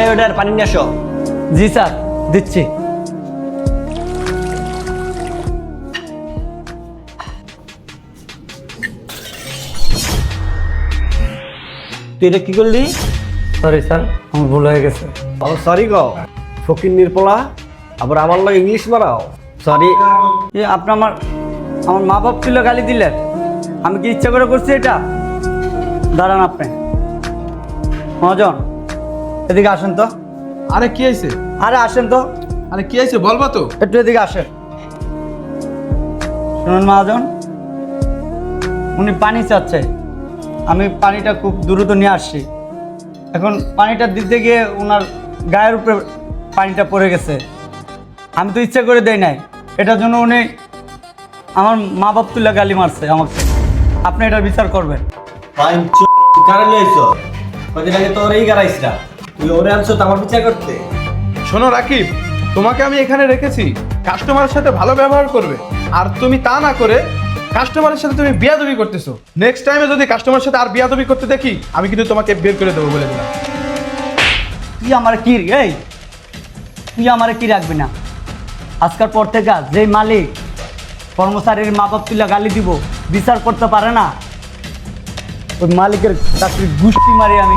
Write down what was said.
এই ওটার পানি নিয়ে আসো। জি স্যার দিচ্ছি। তুই এটা কি করলি? সরি স্যার আমার ভুল হয়ে গেছে। ও সরি গো। ফকির নির্পলা আবার আমার লাগে ইংলিশ মারাও। সরি এ আপনি আমার আমার মা বাপ তুলে গালি দিলেন আমি কি ইচ্ছা করে করছি এটা? দাঁড়ান আপনি। মহাজন এদিকে আসেন তো। আরে কি হয়েছে? আরে আসেন তো। আরে কি হয়েছে? বলবা তো। একটু এদিকে আসেন। শুনুন মহাজন উনি পানি চাচ্ছে। আমি পানিটা খুব দ্রুত নিয়ে আসছি। এখন পানিটা দিতে গিয়ে ওনার গায়ের উপরে পানিটা পড়ে গেছে। আমি তো ইচ্ছা করে দেই নাই। এটার জন্য উনি আমার মা বাপ তুলে গালি মারছে আমাকে। আপনি এটার বিচার করবেন। ফাইন কারে লইছো? কদিন আগে তোর এই গারাইছ না তুই ওরে আনছো তো আমার বিচার করতে? শোনো রাকিব তোমাকে আমি এখানে রেখেছি। কাস্টমারের সাথে ভালো ব্যবহার করবে। আর তুমি তা না করে কাস্টমারের সাথে তুমি বিয়াদবি করতেছো। নেক্সট টাইমে যদি কাস্টমারের সাথে আর বিয়াদবি করতে দেখি আমি কিন্তু তোমাকে বের করে দেবো বলে দিলাম। তুই আমার কি এই তুই আমার কি রাখবি না? আজকাল পর থেকে যে মালিক কর্মচারীর মা বাপ তুলে গালি দিব বিচার করতে পারে না ওই মালিকের চাকরি গুষ্টি মারি আমি।